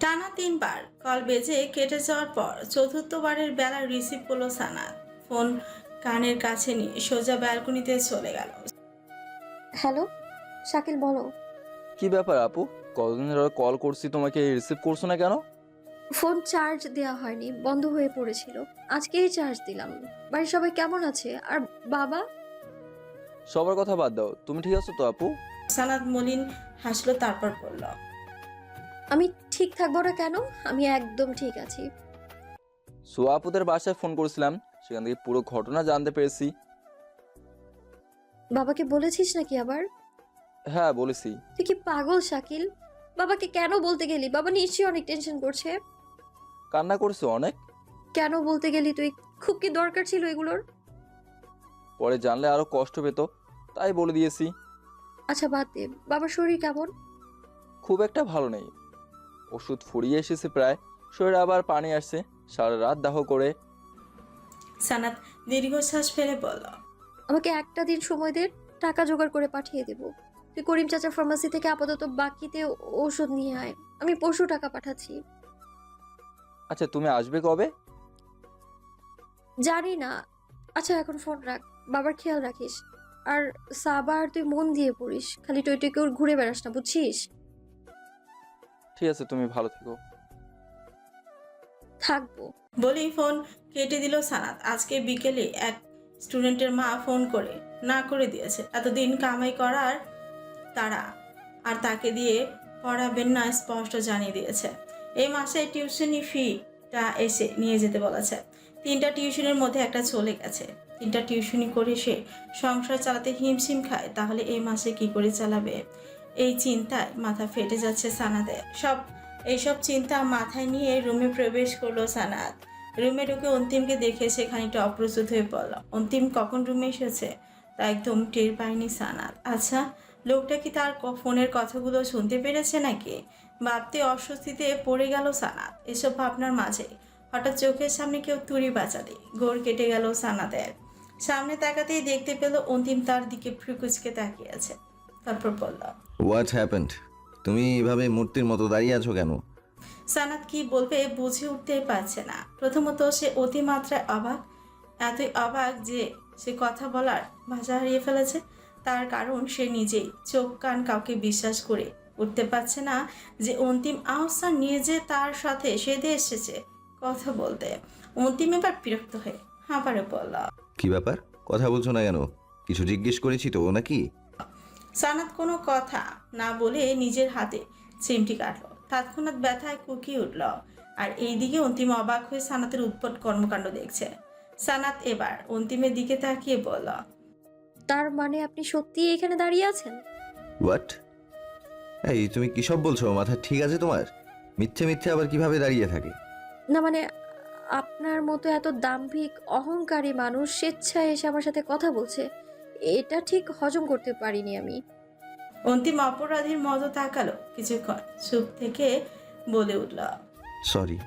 টানা তিনবার কল বেজে কেটে যাওয়ার পর চতুর্থবারের বেলা রিসিভ করল সানাত ফোন কানের কাছে নিয়ে সোজা ব্যালকনিতে চলে গেল। হ্যালো শাকিল বলো। কি ব্যাপার আপু? কতদিন ধরে কল করছি তোমাকে রিসিভ করছ না কেন? ফোন চার্জ দেওয়া হয়নি বন্ধ হয়ে পড়েছিল। আজকেই চার্জ দিলাম। বাড়ির সবাই কেমন আছে? আর বাবা? সবার কথা বাদ দাও। তুমি ঠিক আছো তো আপু? সানাত মলিন হাসলো তারপর বলল আমি ঠিক থাকব না কেন? আমি একদম ঠিক আছি। সো আপুদের বাসায় ফোন করেছিলাম সেখান থেকে পুরো ঘটনা জানতে পেরেছি। বাবাকে বলেছিস নাকি আবার? হ্যাঁ বলেছি। তুই কি পাগল শাকিল? বাবাকে কেন বলতে গেলি? বাবা নিশ্চয়ই অনেক টেনশন করছে। কান্না করছ অনেক। কেন বলতে গেলি তুই? খুব কি দরকার ছিল এগুলোর? পরে জানলে আরও কষ্ট পেত তাই বলে দিয়েছি। আচ্ছা বাদ দে। বাবার শরীর কেমন? খুব একটা ভালো নেই। ওষুধ ফুরিয়ে এসেছে প্রায়। শরীরে আবার পানি আসছে। সারা রাত দাহ করে। সানাত দীর্ঘশ্বাস ফেলে বলল আমাকে একটা দিন সময় দে টাকা জোগাড় করে পাঠিয়ে দেব। তুই করিম চাচা ফার্মাসি থেকে আপাতত বাকিতে ওষুধ নিয়ে আয়। আমি পরশু টাকা পাঠাচ্ছি। আচ্ছা তুমি আসবে কবে? জানি না। আচ্ছা এখন ফোন রাখ। বাবার খেয়াল রাখিস। আর সাবার তুই মন দিয়ে পড়িস। খালি টই টই করে ঘুরে বেড়াস না বুঝছিস? ঠিক আছে তুমি ভালো থেকো। থাকব। বলেই ফোন কেটে দিল সানাত। আজকে বিকেলে এক স্টুডেন্টের মা ফোন করে না করে দিয়েছে। এতদিন কামাই করার তারা আর তাকে দিয়ে পড়াবেন না স্পষ্ট জানিয়ে দিয়েছে। এই মাসে টিউশনি ফিটা এসে নিয়ে যেতে বলেছে। তিনটা টিউশনের মধ্যে একটা চলে গেছে। তিনটা টিউশনি করে সে সংসার চালাতে হিমশিম খায়, তাহলে এই মাসে কি করে চালাবে? এই চিন্তায় মাথা ফেটে যাচ্ছে সানাদের সব, এইসব চিন্তা মাথায় নিয়ে রুমে প্রবেশ করল সানাত। রুমে ঢুকে অন্তিমকে দেখে সে খানিকটা অপ্রস্তুত হয়ে পড়ল। অন্তিম কখন রুমে এসেছে? তা একদম টের পায়নি সানাত। আচ্ছা লোকটা কি তার ফোনের কথাগুলো শুনতে পেরেছে নাকি? ভাবতে অস্বস্তিতে পড়ে গেল সানাত, এসব ভাবনার মাঝে। হঠাৎ চোখের সামনে কেউ তুড়ি বাঁচালে গোড় কেটে গেল সানাতের। সামনে তাকাতেই দেখতে পেল অন্তিম তার দিকে ফ্রিকুচকে তাকিয়ে আছে। তারপর বলল হোয়াট হ্যাপেন্ড তুমি এভাবে মূর্তির মতো দাঁড়িয়ে আছো কেন? সানাত কি বলবে বুঝে উঠতেই পারছে না। প্রথমত সে অতিমাত্রায় অবাক এতই অবাক যে সে কথা বলার ভাষা হারিয়ে ফেলেছে। তার কারণ সে নিজেই চোখ কান কাউকে বিশ্বাস করে উঠতে পারছে না যে অন্তিম আহসান নিয়ে যে তার সাথে সেদে এসেছে। কথা বলতে অন্তিম এবার বিরক্ত হয়ে হাঁপারে বলল কি ব্যাপার? কথা বলছো না কেন? কিছু জিজ্ঞেস করেছি তো নাকি? সানাত কোনো কথা না বলে নিজের হাতে চিমটি কাটলো। তৎক্ষণাৎ ব্যথায় কুকিয়ে উঠল আর এইদিকে অন্তিম অবাক হয়ে সানাতের উৎপট কর্মকাণ্ড দেখছে। সানাত এবার অন্তিমের দিকে তাকিয়ে বলল তার মানে আপনি সত্যিই এখানে দাঁড়িয়ে আছেন? হোয়াট এই তুমি কি সব বলছো? মাথা ঠিক আছে তোমার? মিথ্যে মিথ্যে আবার কীভাবে দাঁড়িয়ে থাকে? না মানে আপনার মতো এত দাম্ভিক অহংকারী মানুষ স্বেচ্ছায় এসে আমার সাথে কথা বলছে। এটা ঠিক হজম করতে পারিনি আমি। অন্তিম অপরাধীর মতো তাকালো কিছুক্ষণ চুপ থেকে বলে উঠল সরি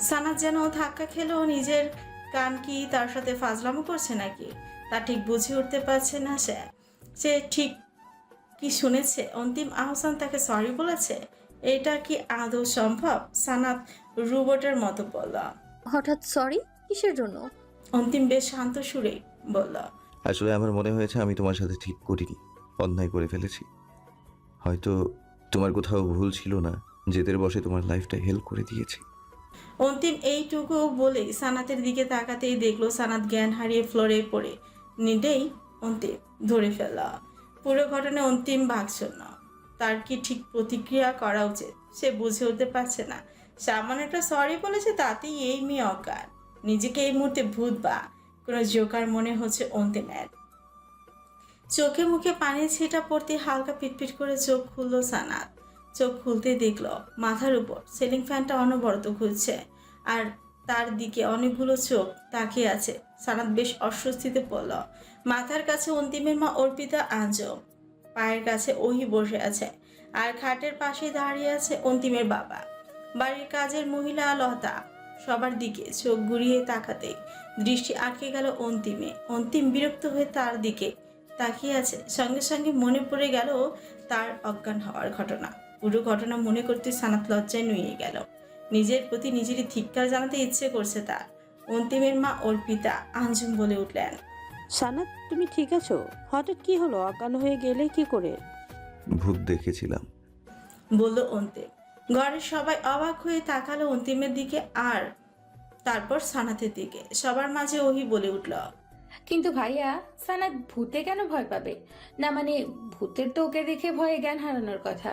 সানাত যেন ধাক্কা খেলো নিজের কান কি তার সাথে ফাজলামো করছে নাকি? তা ঠিক বুঝে উঠতে পারছে না সে। সে ঠিক কি শুনেছে? অন্তিম আহসান তাকে সরি বলেছে? এটা কি আদৌ সম্ভব? সানাত রোবটের মতো বলল। হঠাৎ সরি কিসের জন্য? অন্তিম বেশ শান্ত সুরে বলল আসলে আমার মনে হয়েছে আমি তোমার সাথে ঠিক করিনি অন্যায় করে ফেলেছি। হয়তো তোমার কোথাও ভুল ছিল না জেদের বসে তোমার লাইফটা হেল্প করে দিয়েছি। অন্তিম এইটুকু বলে সানাতের দিকে তাকাতেই দেখল সানাত জ্ঞান হারিয়ে ফ্লোরে পড়ে। নিডেই অন্তিম ধরে ফেলা পুরো ঘটনায় অন্তিম ভাগশূন্য তার কি ঠিক প্রতিক্রিয়া করা উচিত সে বুঝে উঠতে পারছে না। সামান্য একটা সরি বলেছে তাতেই এই মেয়ে অজ্ঞান। নিজেকে এই মুহূর্তে ভূত বা কোনো জোকার মনে হচ্ছে অন্তে অন্তিমের চোখে মুখে পানি ছিটা পড়তে হালকা পিটপিট করে চোখ খুললো সানাত। চোখ খুলতে দেখল মাথার উপর সিলিং ফ্যানটা অনবরত ঘুরছে আর তার দিকে অনেকগুলো চোখ তাকিয়ে আছে। সানাত বেশ অস্বস্তিতে পড়ল। মাথার কাছে অন্তিমের মা অর্পিতা আজম পায়ের কাছে ওহি বসে আছে আর খাটের পাশে দাঁড়িয়ে আছে অন্তিমের বাবা। বাড়ির কাজের মহিলা লতা সবার দিকে চোখ ঘুরিয়ে তাকাতে দৃষ্টি আটকে গেল অন্তিমে। অন্তিম বিরক্ত হয়ে তার দিকে তাকিয়ে আছে। সঙ্গে সঙ্গে মনে পড়ে গেল তার অজ্ঞান হওয়ার ঘটনা। পুরো ঘটনা মনে করতে সানাত লজ্জায় নুয়ে গেল। নিজের প্রতি নিজেরই ধিক্কার জানাতে ইচ্ছে করছে তার। অন্তিমের মা অর্পিতা আঞ্জুম বলে উঠলেন সানাত তুমি ঠিক আছো? হঠাৎ কি হলো? অজ্ঞান হয়ে গেলে কি করে? ভূত দেখেছিলাম। বলল অন্তিম। ঘরের সবাই অবাক হয়ে তাকালো অন্তিমের দিকে আর তারপর সানাতের দিকে। সবার মাঝে ওহি বলে উঠল কিন্তু ভাইয়া সানাত ভূতে কেন ভয় পাবে? না মানে ভূতের তো ওকে দেখে ভয়ে জ্ঞান হারানোর কথা।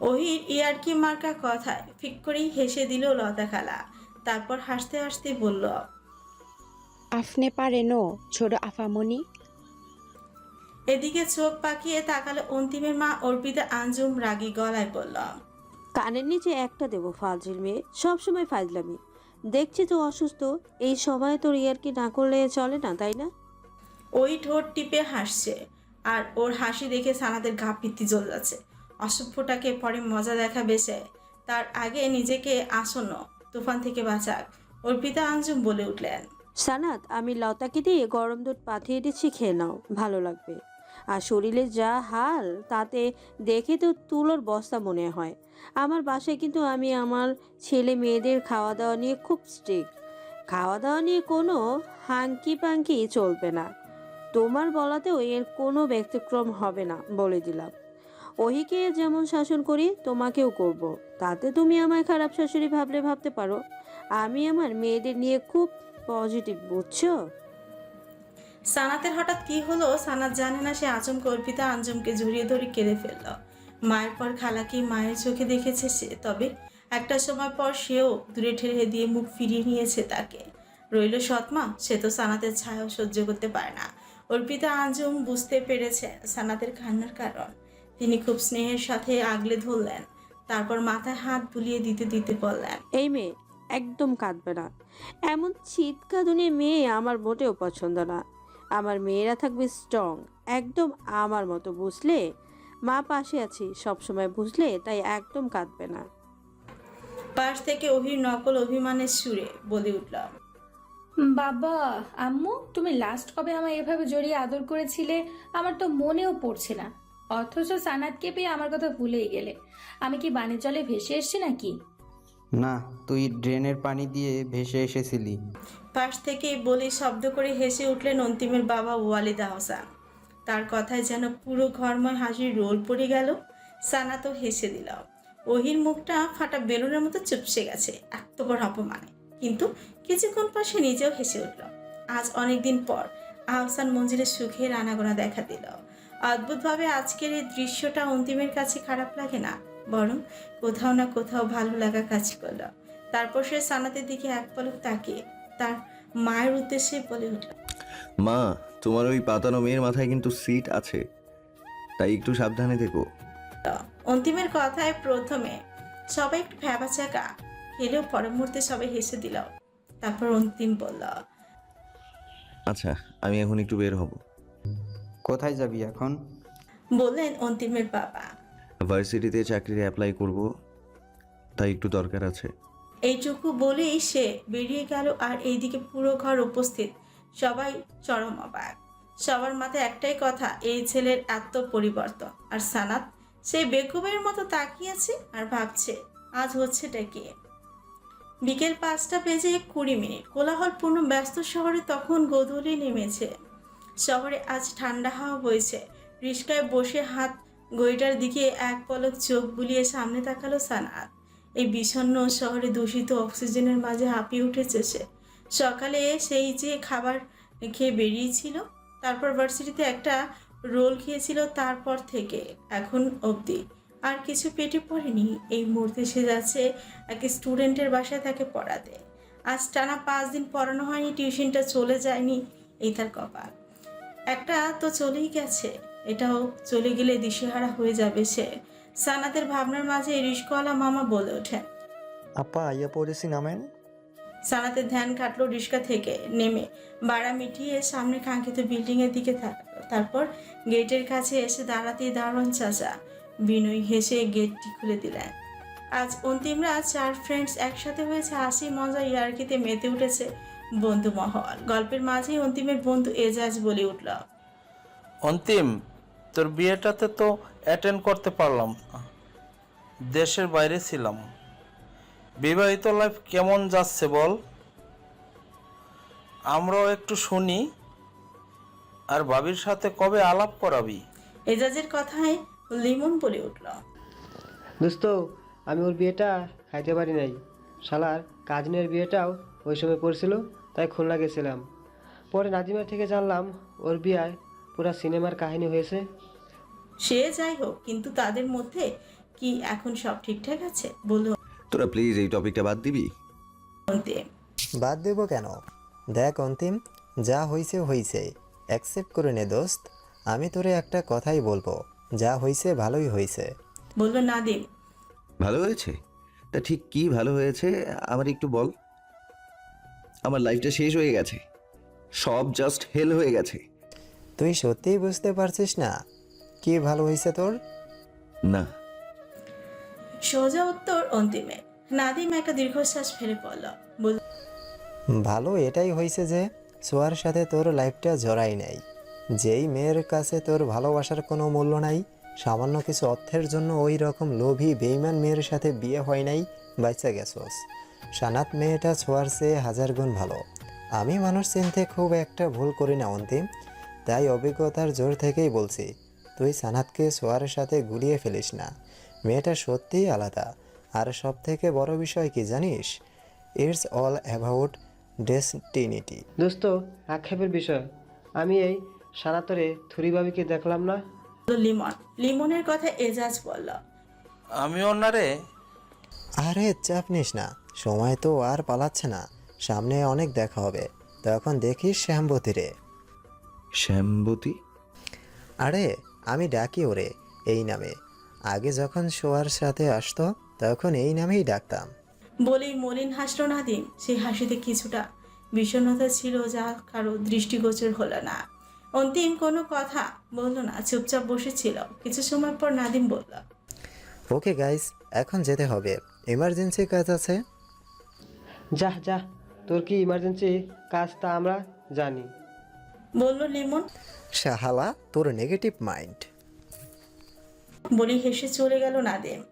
ওহির ইয়ারকি মার্কা কথায় ফিক করেই হেসে দিল লতা খালা। তারপর হাসতে হাসতে বলল আপনি পারেনও ছোট আফামনি। এদিকে চোখ পাকিয়ে তাকালো অন্তিমের মা অর্পিতা আঞ্জুম রাগী গলায় বলল কানের নিচে একটা দেবো ফাজিল মেয়ে। সবসময় ফাজলামি। দেখছি তো অসুস্থ এই সময় তোর ইয়ারকি না করলে চলে না তাই না? ওই ঠোঁট টিপে হাসছে আর ওর হাসি দেখে সানাদের ঘা পিত্তি জ্বল যাচ্ছে অসভ্যটাকে পরে মজা দেখাবে সে। তার আগে নিজেকে আসন্ন তুফান থেকে বাঁচাক ওর পিতা আঞ্জুম বলে উঠলেন। সানাত আমি লতাকে দিয়ে গরম দুধ পাঠিয়ে দিচ্ছি খেয়ে নাও ভালো লাগবে। আর শরীরে যা হাল, তাতে দেখে তো তুলোর বস্তা মনে হয়। আমার বাসায় কিন্তু আমি আমার ছেলে মেয়েদের খাওয়া দাওয়া নিয়ে খুব স্ট্রিক্ট খাওয়া দাওয়া নিয়ে কোনো হাঙ্কি পাঙ্কি চলবে না। তোমার বলাতেও এর কোনো ব্যতিক্রম হবে না, বলে দিলাম। ওহিকে যেমন শাসন করি, তোমাকেও করব। তাতে তুমি আমায় খারাপ শাশুড়ি ভাবলে ভাবতে পারো। আমি আমার মেয়েদের নিয়ে খুব পজিটিভ বুঝছ? সানাতের হঠাৎ কি হলো, সানাত জানে না, সে আচমকা অর্পিতা আঞ্জুমকে জড়িয়ে ধরে কেঁদে ফেলল। মায়ের পর খালাকে মায়ের চোখে দেখেছে সে, তবে একটা সময় পর সেও দূরে ঠেলে দিয়ে মুখ ফিরিয়ে নিয়েছে তাকে। রইল সৎমা, সে তো সানাতের ছায়াও সহ্য করতে পারে না। অর্পিতা আঞ্জুম বুঝতে পেরেছে সানাতের কান্নার কারণ। তিনি খুব স্নেহের সাথে আগলে ধরলেন, তারপর মাথায় হাত বুলিয়ে দিতে দিতে বললেন, এই মেয়ে, একদম কাঁদবে না। এমন চিৎকাদুনে মেয়ে আমার মোটেও পছন্দ না। আমার মেয়েরা থাকবে স্ট্রং একদম আমার মতো বুঝলে? মা পাশে আছি সবসময় বুঝলে? তাই একদম কাঁদবে না। পাশ থেকে অভির নকল অভিমানের সুরে বলে উঠলাম বাবা আম্মু তুমি লাস্ট কবে আমায় এভাবে জড়িয়ে আদর করেছিলে? আমার তো মনেও পড়ছে না। অথচ সানাতকে পেয়ে আমার কথা ভুলেই গেলে। আমি কি বানের জলে ভেসে এসছি নাকি? না তুই ড্রেনের পানি দিয়ে ভেসে এসেছিলি। পাশ থেকে বলে শব্দ করে হেসে উঠলেন অন্তিমের বাবা ওয়ালিদা হোসেন। তার কথায় যেন পুরো ঘরময় হাসির রোল পড়ে গেল। সানা তো হেসে দিল। ওহির মুখটা ফাটা বেলুনের মতো চুপসে গেছে, এত বড় অপমানে। কিন্তু কিছুক্ষণ পর সে নিজেও হেসে উঠল। আজ অনেকদিন পর আহসান মঞ্জিরের সুখের আনাগোনা দেখা দিল। অদ্ভুতভাবে আজকের এই দৃশ্যটা অন্তিমের কাছে খারাপ লাগে না, বরং কোথাও না কোথাও ভালো লাগা কাজ করল। তারপর সে সানাতের দিকে এক পলক তাকিয়ে তার মায়ের উদ্দেশ্যে বলে উঠল মা তোমার ওই পাতানো মেয়ের মাথায় কিন্তু সিট আছে। তাই একটু সাবধানে দেখো অন্তিমের কথায় প্রথমে সবাই একটু ভ্যাবা চাকা খেলেও পরের মুহূর্তে সবাই হেসে দিল। তারপর অন্তিম বলল আচ্ছা আমি এখন একটু বের হব। কোথায় যাবি এখন? বললেন অন্তিমের বাবা। ভার্সিটিতে চাকরির অ্যাপ্লাই করব তাই একটু দরকার আছে। এইটুকু বলেই সে বেরিয়ে গেল আর এইদিকে পুরো ঘর উপস্থিত। সবাই চরম অবাক। সবার মাথায় একটাই কথা, এই ছেলের এত পরিবর্তন। আর সানাত, সে বেকুবের মতো তাকিয়েছে আর ভাবছে, আজ হচ্ছেটা কি? বিকেল পাঁচটা বেজে কুড়ি মিনিট। কোলাহলপূর্ণ ব্যস্ত শহরে তখন গোধূলি নেমেছে। শহরে আজ ঠান্ডা হাওয়া বইছে। রিস্কায় বসে হাত গইটার দিকে এক পলক চোখ বুলিয়ে সামনে তাকালো সানাত। এই বিষণ্ণ শহরে দূষিত অক্সিজেনের মাঝে হাঁপিয়ে উঠেছে সে। সকালে সেই যে খাবার খেয়ে বেরিয়েছিল, তারপর ভার্সিটিতে একটা রোল খেয়েছিল তারপর থেকে, এখন অবধি। আর কিছু পেটে পড়েনি। এই মুহূর্তে সে যাচ্ছে এক স্টুডেন্টের বাসায় তাকে পড়াতে। আজ টানা পাঁচ দিন পড়ানো হয়নি, টিউশনটা চলে যায়নি এই তার কপাল। একটা তো চলেই গেছে, এটাও চলে গেলে দিশেহারা হয়ে যাবে সে। সানাতের ভাবনার মাঝে রিস্কওয়ালা মামা বলে ওঠেন। আপা আইয়া পড়েছি নামেন। সানাতের ধ্যান কাটলো রিস্কা থেকে নেমে বাড়া মিটিয়ে সামনে কাঙ্ক্ষিত বিল্ডিংয়ের দিকে তাকালো। তারপর গেটের কাছে এসে দাঁড়াতেই দারুণ চাচা বিনয় হেসে গেটটি খুলে দিলেন। আজ অন্তিমরা চার ফ্রেন্ডস একসাথে হয়েছে হাসি মজা ইয়ার্কিতে মেতে উঠেছে বন্ধু মহল। গল্পের মাঝেই অন্তিমের বন্ধু এজাজ বলে উঠল অন্তিম তোর বিয়েটাতে তো অ্যাটেন্ড করতে পারলাম। না দেশের বাইরে ছিলাম। বিবাহিত লাইফ কেমন যাচ্ছে বল? আমরাও একটু শুনি। আর ভাবির সাথে কবে আলাপ করাবি? এজাজের কথায় লিমন বলে উঠল। দোস্ত আমি ওর বিয়েটা খাইতে পারি নাই। শালার কাজিনের বিয়েটাও ওই সময় পড়ছিল তাই খুলনা গেছিলাম। পরে নাজিমার থেকে জানলাম ওর বিয়ায় পুরা সিনেমার কাহিনী হয়েছে। সে যাই হোক কিন্তু তাদের মধ্যে কি এখন সব ঠিকঠাক আছে? বলল তোরা প্লিজ এই টপিকটা বাদ দিবি? অন্তিম। বাদ দেবো কেন? দেখ অন্তিম যা হইছে হইছে। অ্যাকসেপ্ট করে নে দোস্ত। আমি তোরে একটা কথাই বলব। যা হইছে ভালোই হইছে। বলল নাদিম। ভালো হয়েছে? তা ঠিক কি ভালো হয়েছে আমার একটু বল। আমার লাইফটা শেষ হয়ে গেছে। সব জাস্ট হেল হয়ে গেছে। তুই সত্যিই বুঝতে পারছিস না? কি ভালো হইছে তোর? না। সোজা উত্তর অন্তিমে। নাদিম একটা দীর্ঘশ্বাস ফেলে পড়ল। বলল ভালো এটাই হয়েছে যে সোয়ার সাথে তোর লাইফটা জড়াই নাই। যেই মেয়ের কাছে তোর ভালোবাসার কোনো মূল্য নাই সামান্য কিছু অর্থের জন্য ওই রকম লোভী বেইমান মেয়ের সাথে বিয়ে হয় নাই বাচ্চা গেছস। সানাত মেয়েটা ছোঁয়ার চেয়ে হাজার গুণ ভালো। আমি মানুষ চিনতে খুব একটা ভুল করি না অন্তিম। তাই অভিজ্ঞতার জোর থেকেই বলছি তুই সানাতকে সোয়ার সাথে গুলিয়ে ফেলিস না। মেয়েটা সত্যিই আলাদা। আর সব থেকে বড় বিষয় কি জানিস? ইটস অল অ্যাবাউট ডেস্টিনিটি দোস্ত আক্ষেপের বিষয়। আমি এই সানাতরে থুরিবাবিকে দেখলাম না? লিমন। লিমনের কথা এজাজ বলল। আমিও না রে আরে চাপ নিস না। সময় তো আর পালাচ্ছে না। সামনে অনেক দেখা হবে। তখন দেখিস শ্যামবতী রে শ্যামবতী? আরে আমি ডাকি ওরে এই নামে। আগে যখন শোয়ার সাথে আসতো তখন এই নামেই ডাকতাম। বলেই মলিন হাসল নাদিম। সেই হাসিতে কিছুটা বিষণ্ণতা ছিল যা কারও দৃষ্টিগোচর হলো না। অন্তিম কোনো কথা বলল না চুপচাপ বসেছিল। কিছু সময় পর নাদিম বলল ওকে গাইস এখন যেতে হবে। এমার্জেন্সি কাজ আছে? যাহ যা তোর কি ইমার্জেন্সি কাজ তা আমরা জানি। বলল লিমন। শাহালা তোর নেগেটিভ মাইন্ড বলি হেসে চলে গেল নাদিম।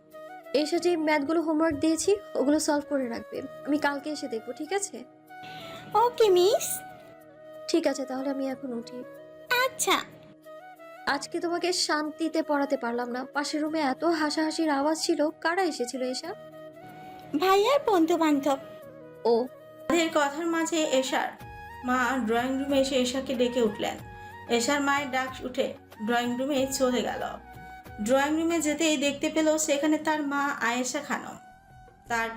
এসে যে ম্যাথগুলো হোমওয়ার্ক দিয়েছি ওগুলো সলভ করে রাখবে। আমি কালকে এসে দেখব ঠিক আছে? ওকে মিস ঠিক আছে তাহলে আমি এখন উঠি। আচ্ছা। আজকে তোমাকে শান্তিতে পড়াতে পারলাম না। পাশের রুমে এত হাসাহাসির আওয়াজ ছিল কারা এসেছিল এসা ভাইয়ার বন্ধু বান্ধব ও। তাদের কথার মাঝে এশার মা ড্রয়িং রুমে এসে এশাকে ডেকে উঠলেন। এশার মায়ের ডাক উঠে ড্রয়িং রুমে চলে গেল। ড্রয়িং রুমে যেতেই দেখতে পেল সেখানে তার মা আয়েশা খানম। তার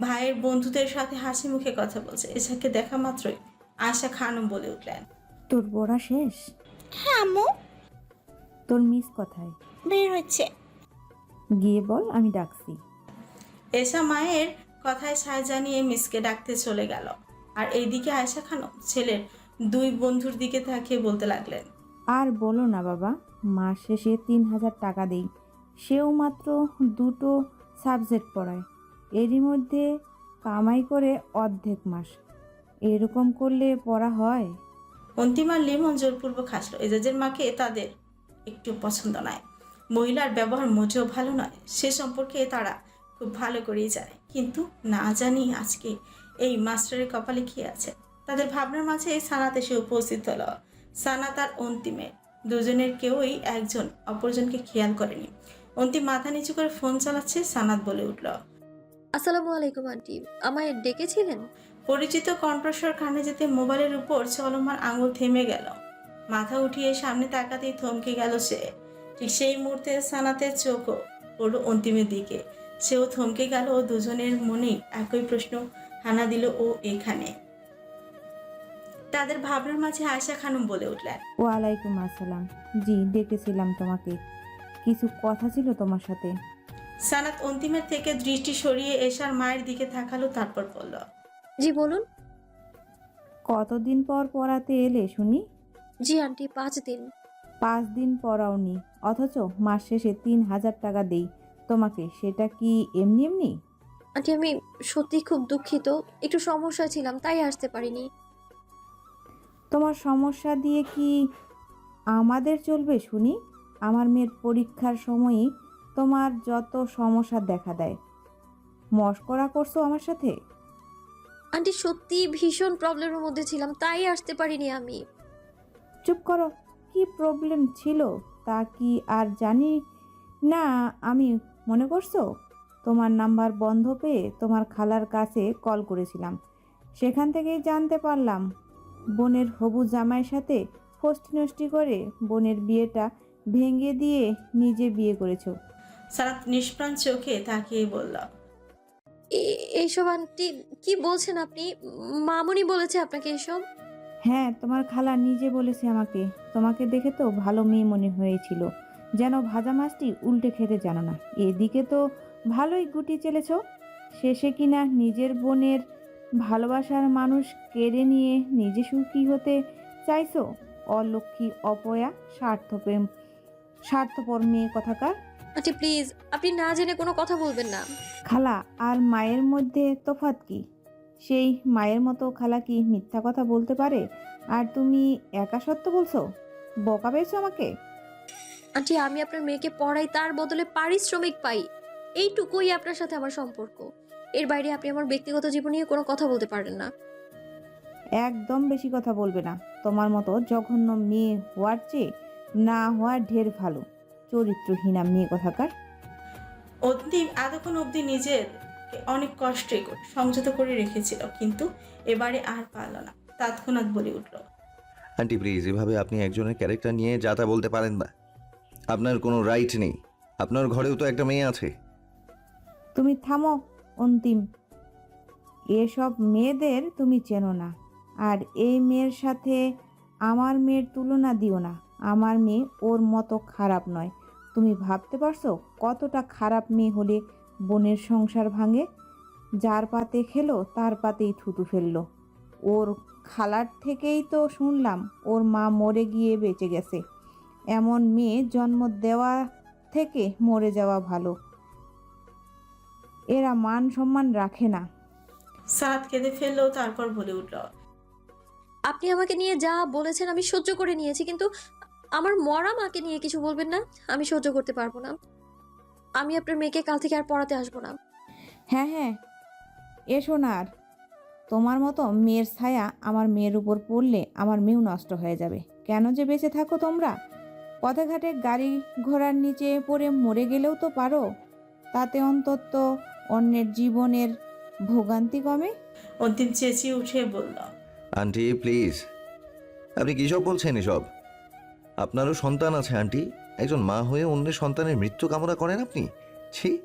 ভাইয়ের বন্ধুদের সাথে হাসি মুখে কথা বলছে। এশাকে দেখা মাত্রই আয়েশা খানম বলে উঠলেন। তোর পড়া শেষ? হ্যাঁ আম্মু। তোর মিস কোথায়? বের হচ্ছে গিয়ে বল আমি ডাকছি। এশা মায়ের কথায় সায় জানিয়ে মিসকে ডাকতে চলে গেল। আর এইদিকে আয়েশা খানম ছেলের দুই বন্ধুর দিকে তাকিয়ে বলতে লাগলেন আর বলো না বাবা মাস শেষে তিন হাজার টাকা দেই। সেও মাত্র দুটো সাবজেক্ট পড়ায়। এরই মধ্যে কামাই করে অর্ধেক মাস। এরকম করলে পড়া হয়? অন্তিম লিমন জোরপূর্বক হাসলো এজাজের মাকে তাদের একটু পছন্দ নয়। মহিলার ব্যবহার মোটেও ভালো নয়। সে সম্পর্কে তারা খুব ভালো করেই জানে। কিন্তু না জানি আজকে এই মাস্টারের কপালে কি আছে? তাদের ভাবনার মাঝে সানাত এসে উপস্থিত হলো। সানাত আর অন্তিমে। দুজনের কেউই একজন অপরজনকে খেয়াল করেনি। অন্তিম মাথা নিচু করে ফোন চালাচ্ছে সানাত বলে উঠল। আসসালামু আলাইকুম আন্টি। আমায় ডেকেছিলেন? পরিচিত কণ্ঠস্বর কানে যেতে মোবাইলের উপর চলমান আঙুল থেমে গেল। মাথা উঠিয়ে সামনে তাকাতেই থমকে গেল সে। ঠিক সেই মুহূর্তে সানাতের চোখও পড়ল অন্তিমের দিকে। সেও থমকে গেল ও দুজনের মনেই একই প্রশ্ন হানা দিল ও এখানে। তাদের ভাবনার মাঝে আয়সা খানম বলে উঠলেন ওয়ালাইকুম আসসালাম। জি ডেকেছিলাম তোমাকে। কিছু কথা ছিল তোমার সাথে? সানাত অন্তিমের থেকে দৃষ্টি সরিয়ে এসার মায়ের দিকে তাকালো তারপর বলল জি বলুন। কতদিন পর পড়াতে এলে শুনি? জি আন্টি পাঁচ দিন। পাঁচ দিন পড়াওনি অথচ মাস শেষে তিন হাজার টাকা দেই। তোমাকে সেটা কি এমনি এমনি? আন্টি আমি সত্যি খুব দুঃখিত। একটু সমস্যা ছিলাম তাই আসতে পারিনি। তোমার সমস্যা দিয়ে কি আমাদের চলবে শুনি? আমার মেয়ের পরীক্ষার সময়ই তোমার যত সমস্যা দেখা দেয়। মস্করা করছ আমার সাথে? আন্টি সত্যি ভীষণ প্রবলেমের মধ্যে ছিলাম তাই আসতে পারিনি আমি। চুপ করো কি প্রবলেম ছিল তা কি আর জানি না আমি মনে করছ? তোমার নাম্বার বন্ধ পেয়ে তোমার খালার কাছে কল করেছিলাম। সেখান থেকেই জানতে পারলাম বোনের হবু জামাইয়ের সাথে ফষ্টি নষ্টি করে বোনের বিয়েটা ভেঙে দিয়ে নিজে বিয়ে করেছ। সানাত নিষ্প্রাণ চোখে তাকিয়ে বলল এ- এইসব আন্টি কি বলছেন আপনি? মামুনি বলেছে আপনাকে এসব? হ্যাঁ তোমার খালা নিজে বলেছে আমাকে। তোমাকে দেখে তো ভালো মেয়ে মনে হয়েছিল। যেন ভাজা মাছটি উল্টে খেতে জানো না। এদিকে তো ভালোই গুটি চেলেছ। শেষে কিনা নিজের বোনের ভালোবাসার মানুষ কেড়ে নিয়ে নিজে সুখী হতে চাইছো? অলক্ষ্মী অপয়া স্বার্থপ্রেম স্বার্থপর মেয়ে কথাকার। আন্টি প্লিজ আপনি না জেনে কোনো কথা বলবেন না। খালা আর মায়ের মধ্যে তফাৎ কি? সেই মায়ের মতো খালা কি মিথ্যা কথা বলতে পারে? আর তুমি একা সত্য বলছো? বকা পেয়েছ আমাকে? আন্টি আমি আপনার মেয়েকে পড়াই তার বদলে পারিশ্রমিক পাই। এইটুকুই আপনার সাথে আমার সম্পর্ক। এর বাইরে আপনি আমার ব্যক্তিগত জীবন নিয়ে কোনো কথা বলতে পারেন না। একদম বেশি কথা বলবে না। তোমার মতো জঘন্য মেয়ে হওয়ার চেয়ে না হওয়া ঢের ভালো। চরিত্রহীনা মেয়ে কথাকার। অন্তিম এতক্ষণ অবধি নিজের অনেক কষ্টে করে সংযত করে রেখেছিল কিন্তু এবারে আর পারল না। তৎক্ষণাৎ বলে উঠল আন্টি প্লিজ এভাবে আপনি একজনের ক্যারেক্টার নিয়ে যা তা বলতে পারেন না। আপনার কোনো রাইট নেই। আপনার ঘরেও তো একটা মেয়ে আছে। তুমি থামো, অন্তিম। এসব মেয়েদের তুমি চেনো না, আর এই মেয়ের সাথে আমার মেয়ের তুলনা দিও না। আমার মেয়ে ওর মতো খারাপ নয়। তুমি ভাবতে পারছ কতটা খারাপ মেয়ে হলে বোনের সংসার ভাঙে? যার পাতে খেলো, তার পাতেই থুতু ফেলল। ওর খালার থেকেই তো শুনলাম, ওর মা মরে গিয়ে বেঁচে গেছে। এমন মেয়ে জন্ম দেওয়া থেকে মরে যাওয়া ভালো। এরা মান সম্মান রাখে না। সাত কেঁদে ফেলল তারপর বলে উঠল আপনি আমাকে নিয়ে যা বলেছেন আমি সহ্য করে নিয়েছি কিন্তু আমার মরা মাকে নিয়ে কিছু বলবেন না আমি সহ্য করতে পারব না। আমি আপনার মেয়েকে কাল থেকে আর পড়াতে আসব না। হ্যাঁ হ্যাঁ এসো না আর। তোমার মতো মেয়ের ছায়া আমার মেয়ের উপর পড়লে আমার মেয়েও নষ্ট হয়ে যাবে। কেন যে বেঁচে থাকো তোমরা? পথে ঘাটে গাড়ি ঘোড়ার নিচে পড়ে মরে গেলেও তো পারো। তাতে অন্তত অন্যের জীবনের ভোগান্তি কমে অন্তিম চেঁচিয়ে উঠে বলল আন্টি প্লিজ। আপনি কী সব বলছেন এসব? আপনারও সন্তান আছে আন্টি। একজন মা হয়ে অন্যের সন্তানের মৃত্যু কামনা করেন আপনি? ছি।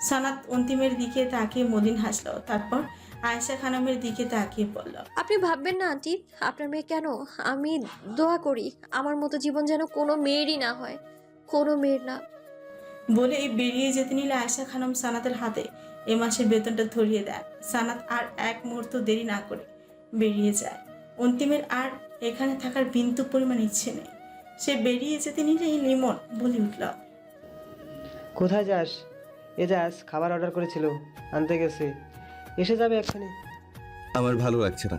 সানাত অন্তিমের দিকে তাকিয়ে মলিন হাসলো। তারপর আয়েশা খানমের দিকে তাকিয়ে বলল আপনি ভাববেন না আন্টি। আপনার মেয়ে কেন? আমি দোয়া করি আমার মতো জীবন যেন কোনো মেয়েরই না হয়। কোনো মেয়ের না বলেই বেরিয়ে যেতে নিলে আয়েশা খানম সানাতের হাতে এ মাসের বেতনটা ধরিয়ে দেয়। সানাত আর এক মুহূর্ত দেরি না করে বেরিয়ে যায়। অন্তিমের আর এখানে থাকার বিন্দু পরিমাণ ইচ্ছে নেই। সে বেরিয়ে যেতে নিলেই লিমন বলে উঠল কোথায় যাস? এ যাস খাবার অর্ডার করেছিল আনতে গেছে। এসে যাবে এক্ষুনি। আমার ভালো লাগছে না।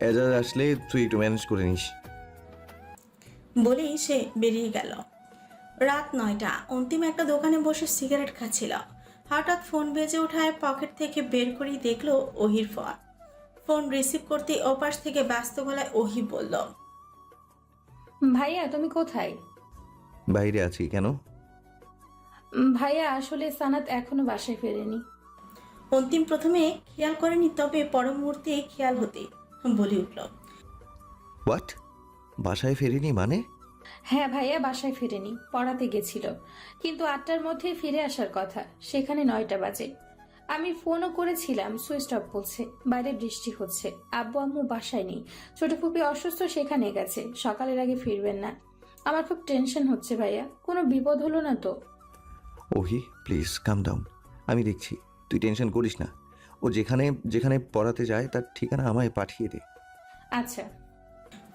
এজাজ আসলে তুই একটু ম্যানেজ করে নিস। বলেই সে বেরিয়ে গেল। রাত নয়টা। অন্তিম একটা দোকানে বসে সিগারেট খাচ্ছিল। হঠাৎ ফোন বেজে ওঠায় পকেট থেকে বের করেই দেখল ওহির ফোন। ফোন রিসিভ করতে ওপাশ থেকে ব্যস্ত গলায় ওহি বলল ভাইয়া তুমি কোথায়? বাইরে আছি কেন? ভাইয়া আসলে সানাত এখনও বাসায় ফেরেনি। অন্তিম প্রথমে খেয়াল করেনি তবে পর মুহূর্তে খেয়াল হতে বলে উঠল হোয়াট বাসায় ফেরেনি মানে? হ্যাঁ ভাইয়া বাসায় ফেরেনি পড়াতে গেছিল। কিন্তু আটটার মধ্যে ফিরে আসার কথা সেখানে নয়টা বাজে। আমি ফোনও করেছিলাম সুইচ অফ বলছে বাইরে বৃষ্টি হচ্ছে। আব্বু আম্মু বাসায় নেই ছোট ফুপি অসুস্থ সেখানে গেছে সকালের আগে ফিরবেন না। আমার খুব টেনশন হচ্ছে ভাইয়া কোনো বিপদ হলো না তো? ওহি প্লিজ কাম ডাউন আমি দেখছি তুই টেনশন করিস না। ও যেখানে যেখানে পড়াতে যায় তার ঠিকানা আমায় পাঠিয়ে দে। আচ্ছা।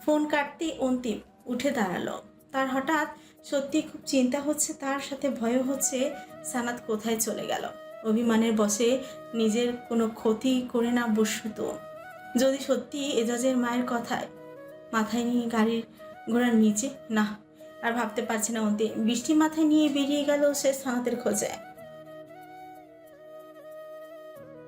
ফোন কাটতে অন্তিম। উঠে দাঁড়াল। তার হঠাৎ সত্যি খুব চিন্তা হচ্ছে, তার সাথে ভয়ও হচ্ছে সানাত কোথায় চলে গেল। অভিমানের বসে নিজের কোনো ক্ষতি করে না বসত যদি সত্যি এজাজের মায়ের কথায় মাথায় নিয়ে গাড়ির ঘোড়ার নিচে, না, আর ভাবতে পারছে না অন্তি। বৃষ্টি মাথায় নিয়ে বেরিয়ে গেল সে সানাতের খোঁজে।